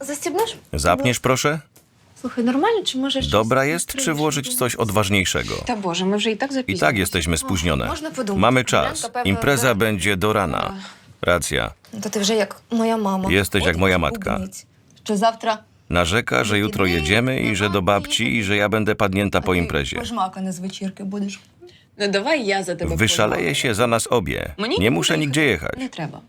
Zastібнеш? Zapniesz proszę? Слухай, нормально, чи може щось Dobra jest, czy відкриєш? włożyć coś odważniejszego? Та боже, ми вже і так I запізнилися. tak jesteśmy spóźnione. Można podumać. Mamy czas. Ręka pewno Impreza da- będzie do rana. Racja. То ти вже як моя мама. Jesteś jak От moja і matka. бубниць. Що завтра Narzeka, że jutro jedziemy i że do babci i że ja będę padnięta po imprezie. Пожмакана з вечірки будеш. Ну давай я за тебе Wyszaleje się za nas obie. Moni? Nie muszę nigdzie jechać. Не треба.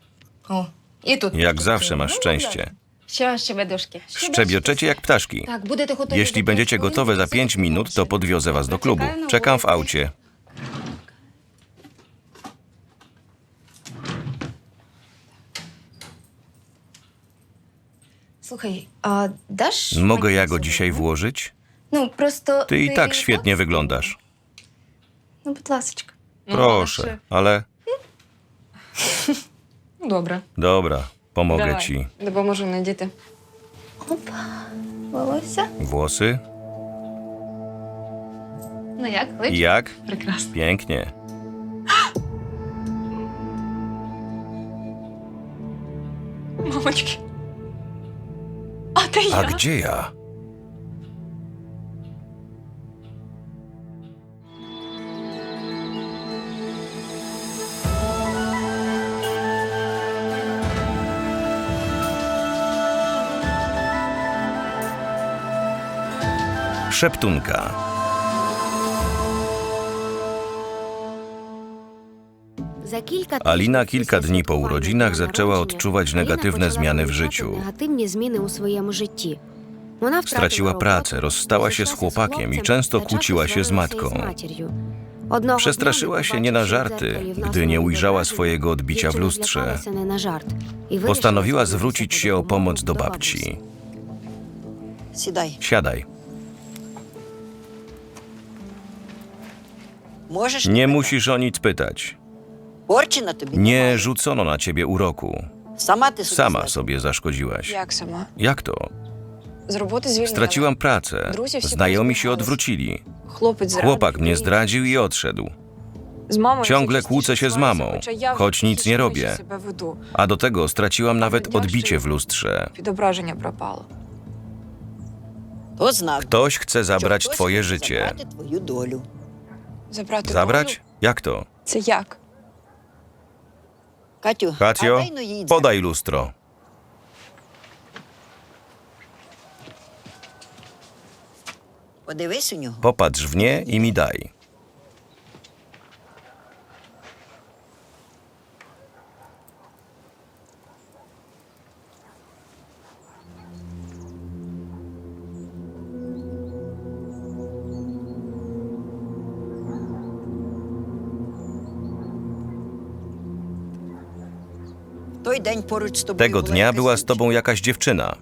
О, і тут. Jak zawsze masz szczęście. Що, щебедушки? Szczebioczecie jak ptaszki. Так, будете готові. Jeśli до będziecie п'ятої gotowe za години, 5 minut, to podwiozę was do klubu. Czekam w aucie. Слухай, а даш? Mogę мені ja go цього? dzisiaj włożyć? Ну, просто Ty i tak świetnie wyglądasz. Ну, будь ласочка. Proszę, ale Ну, Добре. dobra, pomogę Давай. ci. Допоможу надіти. Опа. Волосся. Włosy? Ну як, лич? Jak? Прекрасно. Pięknie. Мамочки. А де A я? gdzie ja? Szeptunka. Alina kilka dni po urodzinach zaczęła odczuwać negatywne zmiany w życiu. Straciła pracę, rozstała się z chłopakiem i często kłóciła się z matką. Przestraszyła się nie na żarty, gdy nie ujrzała swojego odbicia w lustrze. Postanowiła zwrócić się o pomoc do babci. Siadaj. Можеш Nie musisz o nic pytać. Порчі на тобі Nie немає. rzucono na ciebie uroku. Сама ти собі Sama знаєш. sobie zaszkodziłaś. Як сама? Jak to? З роботи звільнили. Straciłam pracę. Друзі всі Znajomi się позбивались. odwrócili. Хлопець зрадив. Chłopak mnie zdradził i odszedł. З мамою Ciągle все kłócę się z частіше mamą, сварюся, хоча я choć nic вже nie краще robię. себе веду. A do tego straciłam nawet odbicie w lustrze. Відображення пропало. То знак. Ktoś chce що zabrać хтось twoje хоче życie. забрати твою долю. Забрати Zabrać? долю? Jak to? Це як? Катю, а Katio, дай ну їй дзеркало. podaj lustro. Подивись у нього. Popatrz w nie i mi daj. Tego dnia była z tobą jakaś dziewczyna.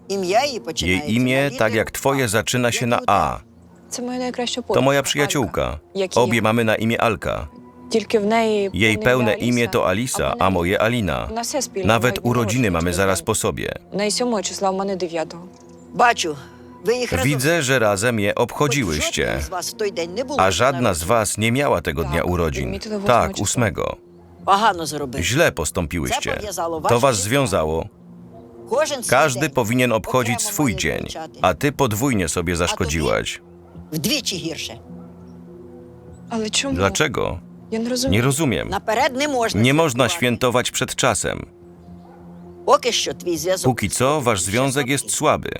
Jej imię, tak jak twoje, zaczyna się na A. To moja przyjaciółka. Obie mamy na imię Alka. Jej pełne imię to Alisa, a moje Alina. Nawet urodziny mamy zaraz po sobie. Widzę, że razem je obchodziłyście, a żadna z was nie miała tego dnia urodzin. Tak, ósmego. Źle postąpiłyście. To was związało. Każdy powinien obchodzić swój dzień, a ty podwójnie sobie zaszkodziłaś. Dlaczego? Nie rozumiem. Nie rozumiem. Nie można świętować przed czasem. Póki co wasz związek jest słaby.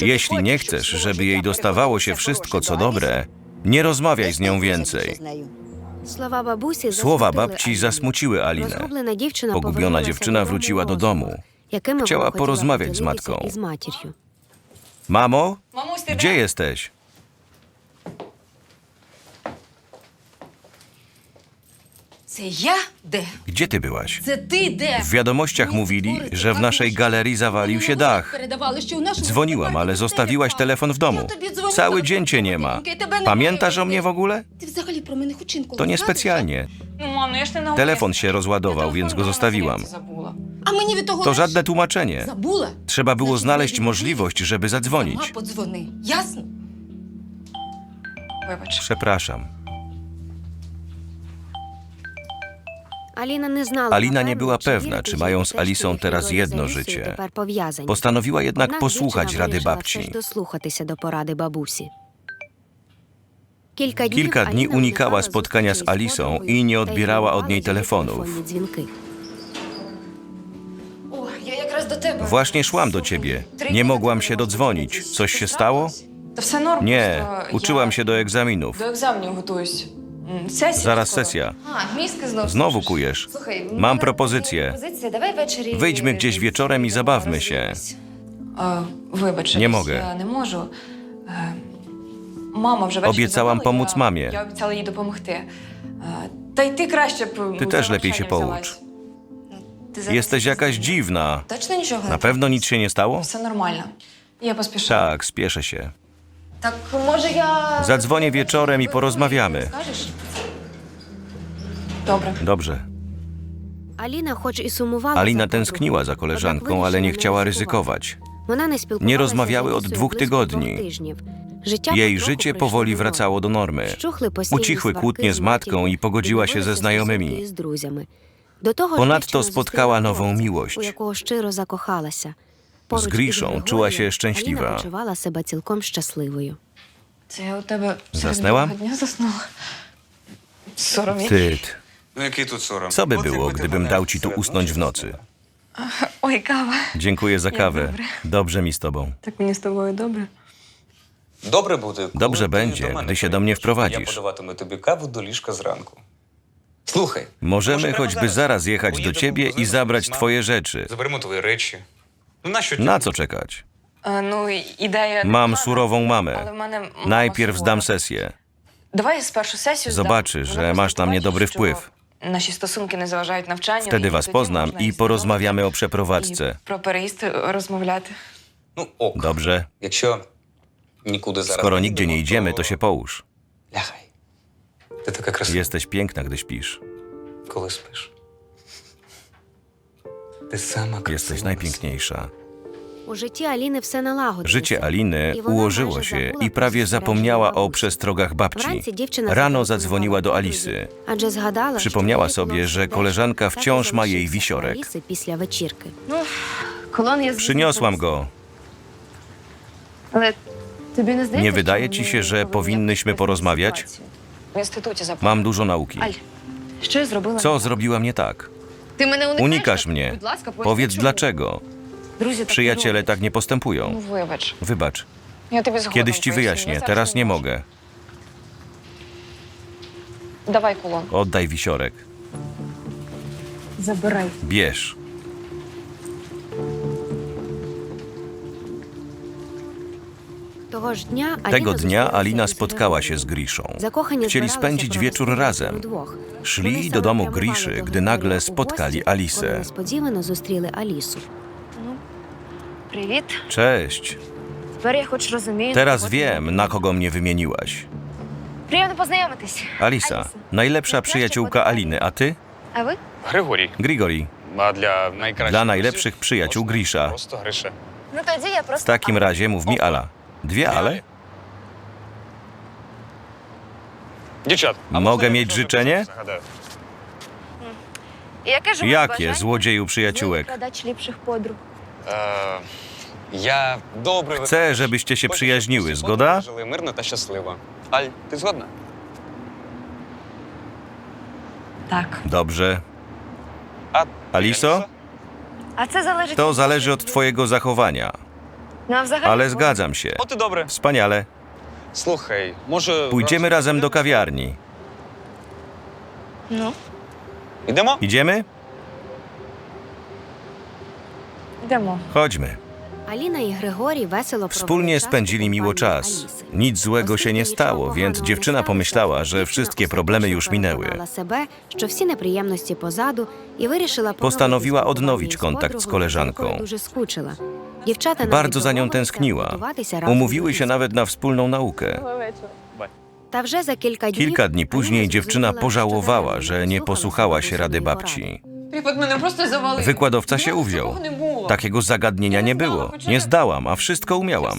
Jeśli nie chcesz, żeby jej dostawało się wszystko, co dobre, nie rozmawiaj z nią więcej. Słowa babci zasmuciły Alinę. Pogubiona dziewczyna wróciła do domu. Chciała porozmawiać z matką. Mamo, gdzie jesteś? Це я? Де? Gdzie ty byłaś? Це ти де? W wiadomościach mówili, że w naszej galerii zawalił się dach. Передавали, що у нашому Dzwoniłam, ale zostawiłaś telefon w domu. Cały dzień cię nie ma. Pamiętasz o mnie w ogóle? Ти взагалі про мене хоч інколи To згадуєш, niespecjalnie. Ну, мам, ну я ж не на Telefon уроці. się rozładował, więc go zostawiłam. Забула. А мені від того To легше. żadne tłumaczenie. Забула? Trzeba było Значить, znaleźć мені możliwość, żeby Сама zadzwonić. подзвони. Ясно? Вибач. Przepraszam. Alina nie była pewna, czy mają z Alisą teraz jedno życie. Postanowiła jednak posłuchać rady babci. Kilka dni unikała spotkania z Alisą i nie odbierała od niej telefonów. Właśnie szłam do ciebie. Nie mogłam się dodzwonić. Coś się stało? Nie, uczyłam się do egzaminów. Do egzaminu gotuję. М, Сесія Zaraz скоро. sesja. А, мізки знов. Znowu слушаєш. kujesz. Слухай, в Mam мене propozycję. є Пропозиція. Давай ввечері. Wyjdźmy gdzieś wieczorem i zabawmy się. А, Вибач, Не Аліс, mogę. я не можу. Е, Мама вже ввечері Obiecałam забрала, pomóc я- mamie. Я обіцяла їй допомогти. Е, Та й ти краще б Ty за też lepiej się навчання poucz. взялась. Ти зараз Jesteś jakaś dziwna. Точно нічого не Na pewno nic się nie stało? Все нормально. Я поспішаю. Tak, spieszę się. Так, може я... Zadzwonię wieczorem i porozmawiamy. Скажеш? Dobra. Dobrze. Alina choć i sumowała. Alina tęskniła za koleżanką, ale nie chciała ryzykować. Nie rozmawiały od dwóch tygodni. Jej życie powoli wracało do normy. Ucichły kłótnie z matką i pogodziła się ze znajomymi. Ponadto spotkała nową miłość. Z Griszą czuła się szczęśliwa. Zasnęła? Wstyd. Ну який тут сором? Co by От było, якби ти gdybym мене dał ci tu серед usnąć w ночі nocy? Ой, кава. Dziękuję za kawę. Dobrze mi z tobą. Так мені з тобою добре. Добре буде, коли Dobrze ти będzie, до мене gdy się do mnie прийдеш. wprowadzisz. Я подаватиму тобі каву до ліжка зранку. Слухай, Możemy може, choćby прямо zaraz jechać do Поїдемо ciebie i позичимо zabrać маму, twoje rzeczy. Заберемо твої речі. Ну нащо Na ті- co czekać? А, ну, і- ідея. Mam непогана, surową але mamę. в мене мама Najpierw сурова. zdam sesję. Давай спершу сесію здам. Zobaczysz, Вона że просто masz na mnie побачить, dobry що wpływ. Наші стосунки не заважають навчанню. Wtedy і was тоді poznam можна i і porozmawiamy o і przeprowadzce. про переїзд розмовляти. Ну ок. Dobrze? Якщо нікуди зараз Skoro не nigdzie nie їдемо, idziemy, to się połóż. Лягай. Ти така красива, Jesteś piękna, gdy śpisz. коли спиш. Ти сама красива. Jesteś najpiękniejsza. У житті Аліни все налагодилося. Życie Aliny I ona ułożyło майже się забула i про prawie spostrzeżenia zapomniała o babusi. przestrogach babci. Вранці дівчина Rano зателефонувала zadzwoniła do подрузі, Alisy. адже згадала, Przypomniała що sobie, їй że було koleżanka так і wciąż ma jej залишився у wisiorek. Аліси після вечірки. Колон я Przyniosłam go. Але тобі не здається, Nie wydaje що ci ми się, że повинні powinnyśmy якось porozmawiać? ситуацію? В інституті запитала. Mam dużo nauki. Аль, що я зробила? Co zrobiłam nie tak? Ти мене уникаєш? Unikasz Так, mnie. Будь ласка, поясни, Powiedz чому. dlaczego. Друзі, так не Przyjaciele роблять. tak nie Ну, postępują. вибач. Wybacz. Я тобі згодом Kiedyś ci поясню. wyjaśnię, Я зараз teraz nie mogę. Давай кулон. Oddaj wisiorek. Забирай. Bierz. Того ж дня Tego Аліна dnia зустрілася Alina із spotkała się Григорієм. z Griszą. Закохані Chcieli збиралися spędzić провести wieczór вечір razem. удвох. Szli Вони do саме domu прямували Griszy, до gdy Григорія nagle у spotkali гості, коли Alisę. несподівано зустріли Алісу. Привіт. Cześć. Тепер я хоч розумію. Teraz кого ти wiem, na kogo mnie wymieniłaś. Приємно познайомитись. Alisa, najlepsza przyjaciółka Aliny, a ty? А ви? Григорій. Grigori. А для найкращих Dla najlepszych przyjaciół Grisza. Просто Гриша. Ну тоді я W просто... takim razie mów mi Ala. Dwie ale? Дівчат, а Mogę можна я mieć теж życzenie? загадаю? Яке ж у вас Jakie, бажання? złodzieju przyjaciółek? Продать ліпших подруг. Е, Я добре Chcę, żebyście się przyjaźniły, zgoda? Жили мирно та щасливо. Аль, ти згодна? Так. Dobrze. А Aliso? А це залежить... To zależy od twojego zachowania. Ну, а взагалі... Ale zgadzam się. От і добре. Wspaniale. Слухай, може. Pójdziemy razem do kawiarni. Ну, Йдемо? Idziemy? Chodźmy. Alina i wesoło Wspólnie spędzili miło czas. Nic złego się nie stało, więc dziewczyna pomyślała, że wszystkie problemy już minęły. Postanowiła odnowić kontakt z koleżanką. Bardzo za nią tęskniła. Umówiły się nawet na wspólną naukę. Kilka dni później dziewczyna pożałowała, że nie posłuchała się rady babci. Wykładowca się uwziął. Takiego zagadnienia nie było. Nie zdałam, a wszystko umiałam.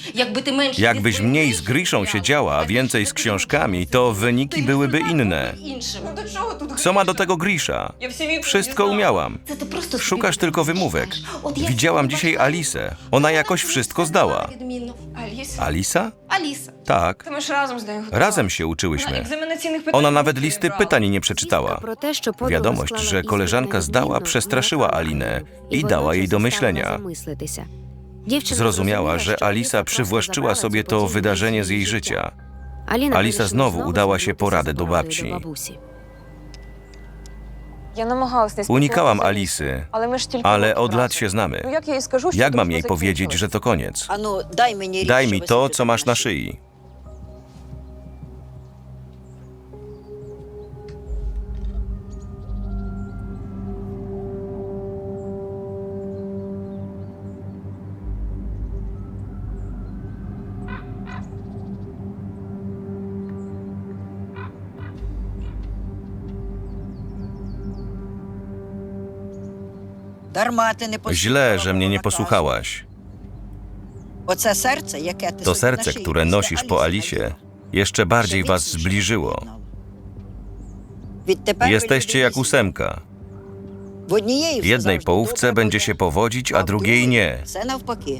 Все вивчила. Jakby ty менше Jakbyś зі своєю mniej z Гришею Griszą гуляла, siedziała, a так więcej і z ти książkami, був to wyniki byłyby inne. іншим. Ну до чого тут Co ma do Гриша? tego Grisza? Я всі відповіді Wszystko знала. umiałam. Це ти просто собі Szukasz tylko wymówek. вигадуєш. От я Widziałam сьогодні dzisiaj бачила Alisę. Ona jakoś wszystko zdała. Відмінно. Аліса? Alisa? Аліса. Tak. Ти ми ж разом з нею готували. Razem się Вона uczyłyśmy. екзаменаційних питань Ona nawet не listy брала. pytań nie przeczytała. Wiadomość, że koleżanka zdała, przestraszyła Alinę i dała jej do myślenia. Zrozumiała, że Alisa przywłaszczyła sobie to wydarzenie z jej życia. Alisa znowu udała się po radę do babci. Unikałam Alisy, ale od lat się znamy. Jak mam jej powiedzieć, że to koniec? Daj mi to, co masz na szyi. Źle, że mnie nie posłuchałaś. To serce, które nosisz po Alisie, jeszcze bardziej was zbliżyło. Jesteście jak ósemka. Jednej połówce będzie się powodzić, a drugiej nie.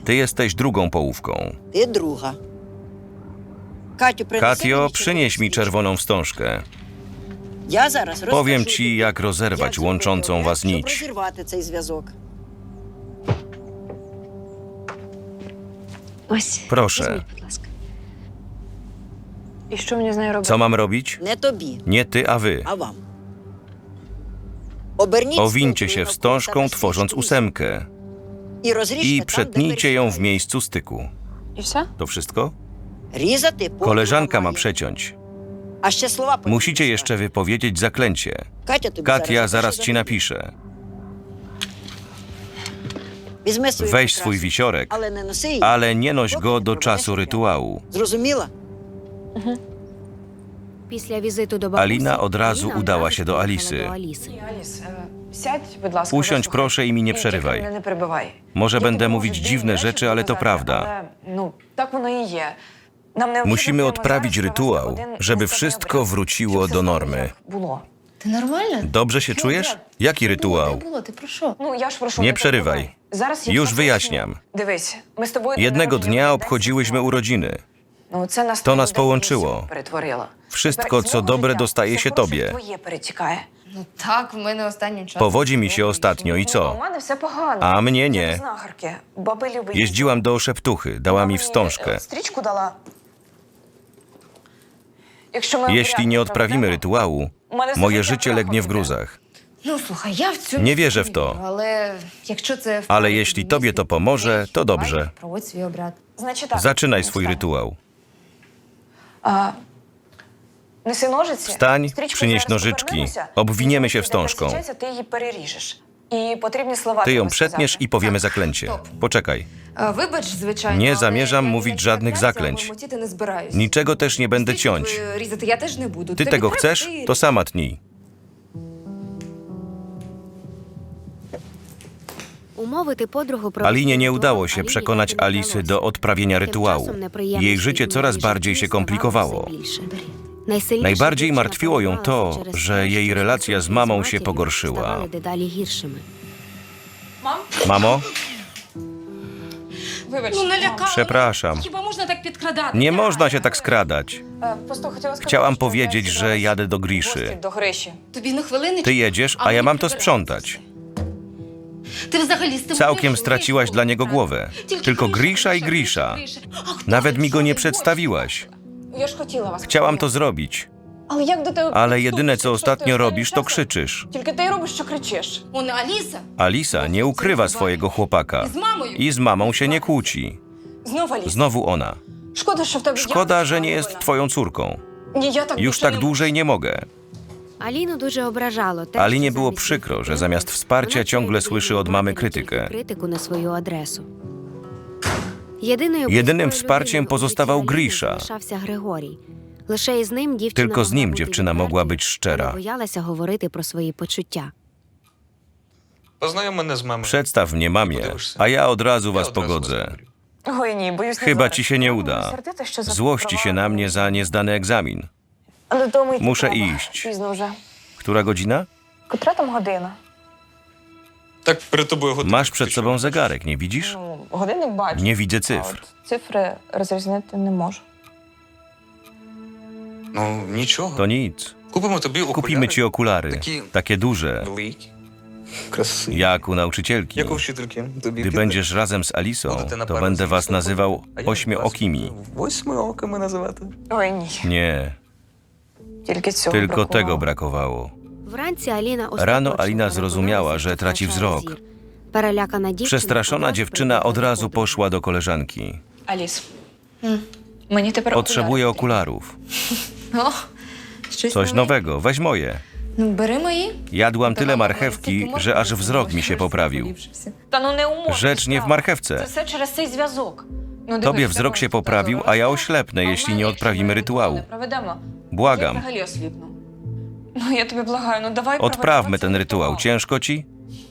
Ty jesteś drugą połówką. Katio, przynieś mi czerwoną wstążkę. свічку. Я зараз Powiem розкажу ci, тобі, jak rozerwać як зробити łączącą обряд, was щоб nić. розірвати цей зв'язок. Ось. Proszę. Візьміть, будь ласка. І що мені з нею робити? Co mam robić? Не тобі, Nie ty, a wy. а вам. Оберніть Owincie стовпою się навколо wstążką, себе tworząc свічку ósemkę І розріжте i там, де przetnijcie ją w пересікають. miejscu styku. І все? To wszystko? Різати подруга Koleżanka ma має. przeciąć. А ще слова потім Musicie писати. jeszcze wypowiedzieć zaklęcie. Катя тобі Katia зараз zaraz запише ci за napisze. Візьми свою Weź swój прикрасу, wisiorek, але не носи її. ale nie noś go do czasu rytuału. Zrозуміла? Alina od razu udała się do Alisy. Аліс, е, сядь, будь ласка. Usiądź заслухай. proszę i mi nie Ні, przerywaj. тільки мене не перебивай. Może Я będę тобі mówić можу dziwne дивні rzeczy, речі ale to показати, prawda. але, ну, так воно і є. Нам необхідно Musimy прямо odprawić зараз rytuał, провести один żeby незабутній wszystko обряд, wróciło щоб все do знову normy. як Було. Ти нормально? Dobrze się czujesz? Jaki rytuał? Не було, ти про що? Ну, я ж прошу, Nie не przerywaj. перебивай. Зараз я Już все wyjaśniam. поясню. Дивись, ми з тобою Jednego народження dnia в день obchodziłyśmy святого. urodziny. Ну, це нас, To nas твою połączyło. місію перетворило. Wszystko, Тепер co з мого dobre, життя dostaje все się хороше tobie. в Твоє перетікає. Ну так, в мене останнім часом. Powodzi mi się ostatnio i Ну, а co? у мене все погано. A mnie Я nie. знахарки. Баби любить. Jeździłam do szeptuchy, dała mi Мені, wstążkę. Jeśli nie odprawimy rytuału, moje życie legnie w gruzach. Nie wierzę w to. Ale jeśli tobie to pomoże, to dobrze. Zaczynaj swój rytuał. Wstań, przynieś nożyczki, obwiniemy się wstążką. пересічеться, Ти її переріжеш. І потрібні слова Ty треба ją przetniesz сказати. i powiemy zaklęcie. Poczekaj. А, Вибач, звичайно. Nie але zamierzam я mówić ніякі żadnych кляття zaklęć. ламотіти не збираюсь. Niczego też nie będę Стрічку ciąć. твою Різати я теж не буду. Ty Тобі tego треба, chcesz? ти To sama tnij. Alinie nie udało się przekonać Alisy do odprawienia rytuału. Jej życie coraz bardziej się komplikowało. Najbardziej martwiło ją to, że jej relacja z mamą się pogorszyła. Мам, Mamo, вибач. Ну, мам. налякала. przepraszam. Хіба можна так підкрадати? Nie można się tak skradać. Е, Просто хотіла сказати, Chciałam що powiedzieć, я że сідалась jadę do в Griszy. гості До Гриші. Тобі на хвилиночку. Ty jedziesz, a ja mam to sprzątać. Ти взагалі з тим Całkiem Гришою straciłaś вийшов? dla niego Так. głowę. Тільки Tylko Гриша, Grisza i Гриша, Grisza. Гриша. А хто Nawet ти? mi go Що nie ти przedstawiłaś. Я ж хотіла вас Chciałam to познайомити. zrobić, Але як до тебе ale jedyne co підступитися, ostatnio якщо ти robisz, to останнім часом krzyczysz. Тільки ти й робиш, що кричиш. Он Аліса Alisa nie ukrywa swojego chłopaka з мамою. i z mamą się nie kłóci. Знов Аліс. Znowu ona. Шкода, що в тебе Szkoda, я że nie jest Оля. twoją córką. Ні, я так Już більше tak не dłużej nie mogę. Alinie było przykro, że zamiast wsparcia ciągle słyszy od mamy krytykę. Jedynym wsparciem pozostawał Grisza. Tylko z nim dziewczyna mogła być szczera. Przedstaw mnie mamie, a ja od razu was pogodzę. Chyba ci się nie uda. Złości się na mnie za niezdany egzamin. Muszę iść. Która godzina? Masz przed sobą zegarek, nie widzisz? Ну, годинник бачу. Nie widzę А cyfr. от Цифри розрізнити не можу. Ну, нічого. To nic. Купимо тобі окуляри. Kupimy ci okulary. Такі Takie duże. великі, красиві. Jak u nauczycielki. Як у вчительки. Тобі Gdy піде? będziesz razem z Alisą, Будете на to пару będę з was листопада, nazywał а я вас ośmiokimi. Восьмиокими називати. Ой, ні. Nie, Тільки цього tylko бракувало. tego brakowało. Rano Alina zrozumiała, że traci wzrok. Przestraszona dziewczyna od razu poszła do koleżanki. Аліс. Мені тепер Potrzebuję окуляри. okularów. О, щось Coś нове. nowego, weź moje. Ну, бери мої. Jadłam tyle Та, мама, marchewki, стільки że aż моркви wzrok mi się з'їла, poprawił. поліпшився. Та ну не умовно. Rzecz nie w Це marchewce. все через цей зв'язок. Ну, Tobie дивись, wzrok się давай, poprawił, a ja зараз. oślepnę, А в jeśli мене, nie якщо odprawimy ми rytuału. не проведемо, Я Błagam, взагалі осліпну. Ну, я тобі благаю, ну давай odprawmy проведемо ten цей rytuał. Ciężko ci?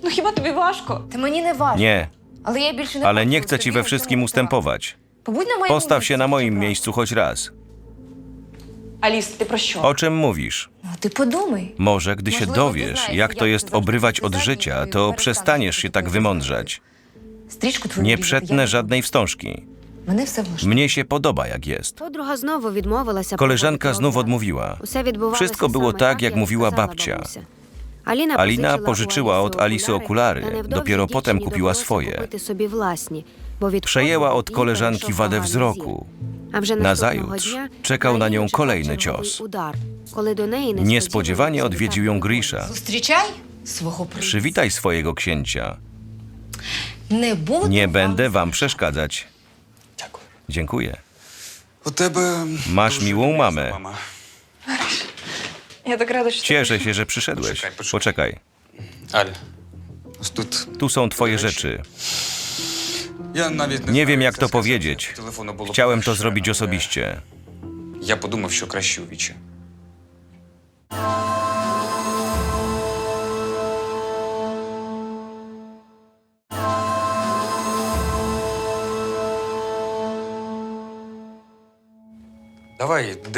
Ну хіба тобі важко? Та мені не важко. Nie, Але я більше не ale хочу nie chcę ci тобі we у wszystkim цьому ustępować. Побудь на моєму Postaw się na місці, moim добре? miejscu choć raz. Аліс, ти про що? O czym mówisz? Ну, ти подумай. Może gdy się Możliwe, dowiesz, ty jak znasz, to jak jest to obrywać od zawsze życia, zanim to ty przestaniesz się tak перестанеш wymądrzać. Стрічку твою Nie різати, przetnę я- żadnej wstążki. Мене все влаштує. Mnie się podoba jak jest. Koleżanka Koleżanka znów odmówiła. Wszystko było tak, jak mówiła babcia. Alina pożyczyła od Alice okulary, dopiero potem kupiła swoje. Przejęła od koleżanki wadę wzroku. Nazajutrz czekał na nią kolejny cios. Niespodziewanie odwiedził ją Grisza. Przywitaj swojego księcia. Nie będę wam przeszkadzać. Dziękuję. Masz miłą mamę. мама. Я так рада, що ти Cieszę прийшов. się, że przyszedłeś. Poczekaj, poczekaj. Poczekaj, Аль, ось тут tu są twoje Reci. rzeczy. я навіть не Nie знаю, wiem, jak це to сказати. powiedzieć. Телефону було Chciałem to перше, zrobić але osobiście. Я подумав, що краще у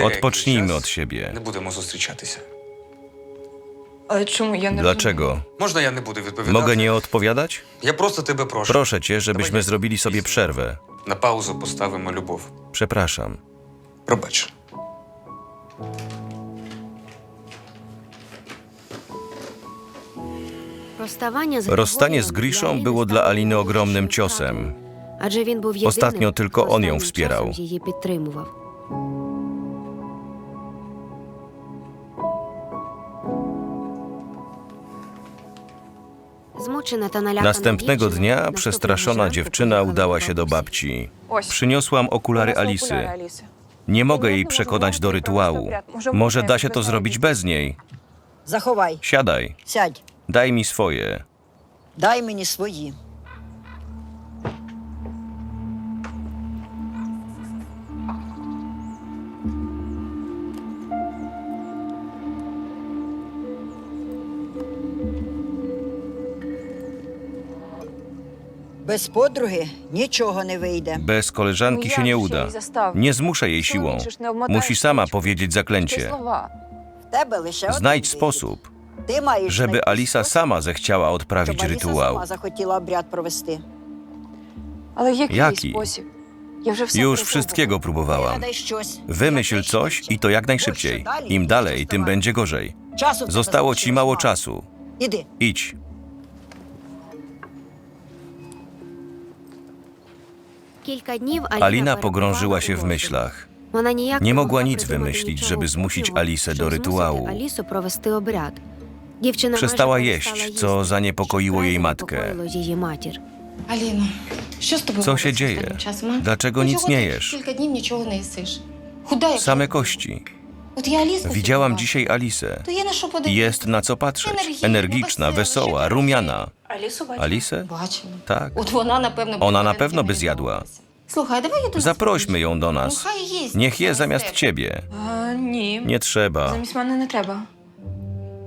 Odpocznijmy час od siebie. Не будемо зустрічатися. Але чому я не Dlaczego? Можна я не буду відповідати? Mogę nie odpowiadać? Я просто тебе прошу. Proszę cię, żebyśmy zrobili sobie przerwę. На паузу поставимо любов. Przepraszam. Пробач. Rozstanie z Griszą było dla Aliny ogromnym ciosem. Ostatnio tylko on ją wspierał. Następnego dnia przestraszona dziewczyna udała się do babci. Przyniosłam okulary Alisy. Nie mogę jej przekonać do rytuału. Może da się to zrobić bez niej. Zachowaj. Siadaj. Daj mi swoje. Daj mi swoje. Без подруги нічого не вийде. Bez koleżanki się nie uda. Nie zmuszę jej siłą. Musi sama powiedzieć Ті zaklęcie. слова. В тебе лише один Znajdź вихід. sposób, Ти маєш żeby знайти Alisa спосіб, sama zechciała щоб odprawić Аліса rytuał. сама захотіла обряд провести. Але який, Який? спосіб? Я вже все Już пробувала. wszystkiego próbowałam. Вигадай щось. Wymyśl coś i to jak najszybciej. Im dalej, tym będzie gorzej. Часу в тебе Zostało ci mało залишилось czasu. Іди. Idź. Alina pogrążyła się w myślach. Nie mogła nic wymyślić, żeby zmusić Alisę do rytuału. Przestała jeść, co zaniepokoiło jej matkę. Co się dzieje? Dlaczego nic nie jesz? Same kości. Widziałam dzisiaj Alisę. Jest na co patrzeć. Energiczna, wesoła, rumiana. Алісу бачиш? Alisę? Бачила. Tak. От вона, напевно, Ona буде na pewno by не zjadła. відмовитися. Слухай, а давай я тут Zaprośmy ją do Ну, nas. хай їсть. Niech je Замість zamiast тебе. ciebie. А, ні. Nie trzeba. Замість мене не треба.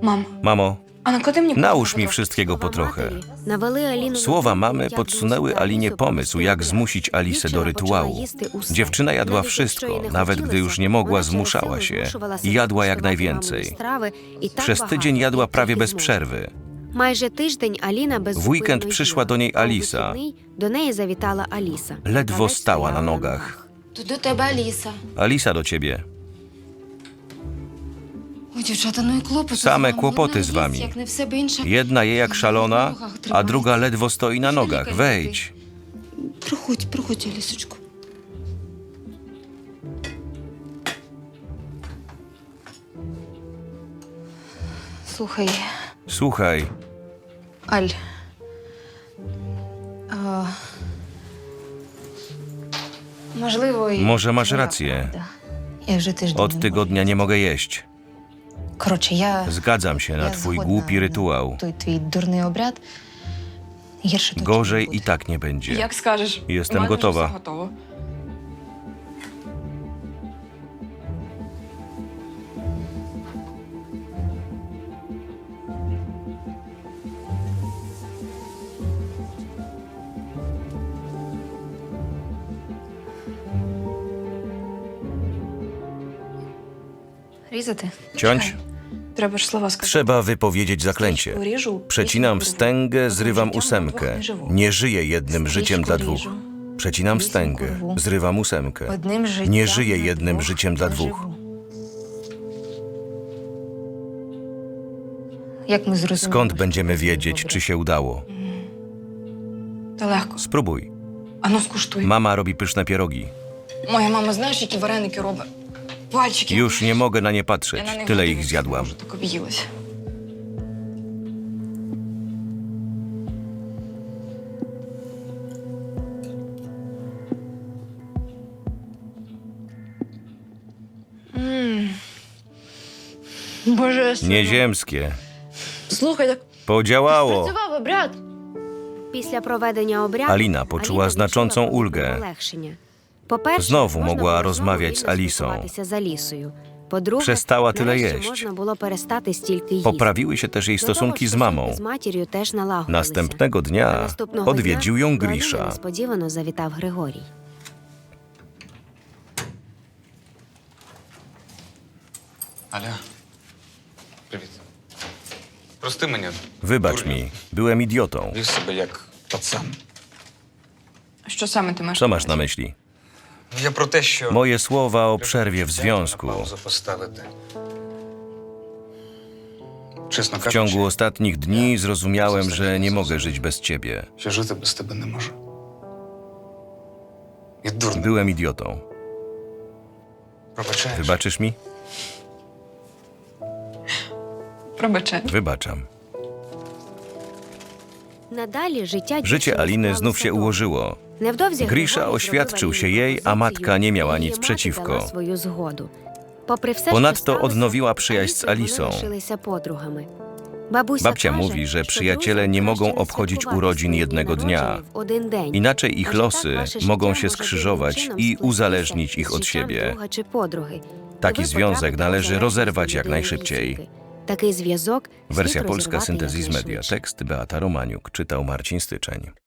Мам, Mamo, А наклади мені Nałóż кожного mi wszystkiego po trochę. Słowa Słowa mamy podsunęły Alinie pomysł, jak zmusić Alisę do rytuału. Dziewczyna jadła wszystko, nawet gdy już nie mogła, zmuszała się i jadła jak najwięcej. Przez tydzień jadła prawie bez przerwy. Майже тиждень Аліна без W weekend przyszła do niej Alisa. До неї завітала Аліса. Ledwo stała na nogach. То до тебе Аліса. Alisa do ciebie. Ой, дівчата, ну і клопоти. Same з вами. kłopoty Одна z wami. їсть, Як не в себе інша. Jedna je jak szalona, a druga ledwo stoi na nogach. Wejdź. Проходь, проходь, Алісочку. Слухай, Słuchaj, Аль. А, можливо, і Może masz твоя rację. правда. Я вже тиждень od не tygodnia nie mogę jeść. можу. Коротше, я, Zgadzam się na я twój згодна głupi на rytuał. Той твій дурний обряд. Гірше точно Gorzej не буде. i tak nie będzie. Як скажеш. Jestem У мене вже gotowa. все готово. Різати? Ciąć? Треба ж слова сказати. Trzeba wypowiedzieć zaklęcie. Ріжу, Przecinam пісню wstęgę, беру. zrywam Життям ósemkę. двох не живу. Nie żyję jednym życiem dla dwóch. ріжу. Przecinam Вісімку wstęgę, рву. zrywam ósemkę. Одним життям Nie żyję на jednym двох życiem dla не dwóch. живу. Як ми зрозуміли, Skąd що będziemy це wiedzieć, добре? czy się udało? Та легко. Spróbuj. Ану, скуштуй. Mama robi pyszne pierogi. Моя мама, знаєш, які вареники робить? Пальчики. Już nie mogę na nie Я patrzeć. на них Tyle дивлюсь, ich zjadłam. Може, так об'їлася. Боже, Nieziemskie. слухай, так Podziałało. працював обряд. Після проведення обряду Alina poczuła znaczącą відчула ulgę. полегшення. По-перше, Знову можна mogła було rozmawiać z знову вільно Alisą. спілкуватися з Алісою. По-друге, Przestała tyle нарешті jeść. можна було перестати стільки їсти. Poprawiły się też jej До того ж, stosunki z mamą. з матір'ю теж налагодилися. Następnego А dnia наступного odwiedził ją дня до Аліни Grisza. несподівано завітав Григорій. Аля. Привіт. Прости мене. Wybacz дурню. mi, byłem idiotą. Вів себе як пацан. Що саме ти маєш? Co masz na myśli? Moje słowa o przerwie w związku. W ciągu ostatnich dni zrozumiałem, że nie mogę żyć bez ciebie. Byłem idiotą. Wybaczysz mi? Wybaczam. Życie Aliny znów się ułożyło. Grisza oświadczył się jej, a matka nie miała nic przeciwko. Ponadto odnowiła przyjaźń z Alisą. Babcia mówi, że przyjaciele nie mogą obchodzić urodzin jednego dnia. Inaczej ich losy mogą się skrzyżować i uzależnić ich od siebie. Taki związek należy rozerwać jak najszybciej. Wersja polska, syntezis media. Tekst Beata Romaniuk, czytał Marcin Styczeń.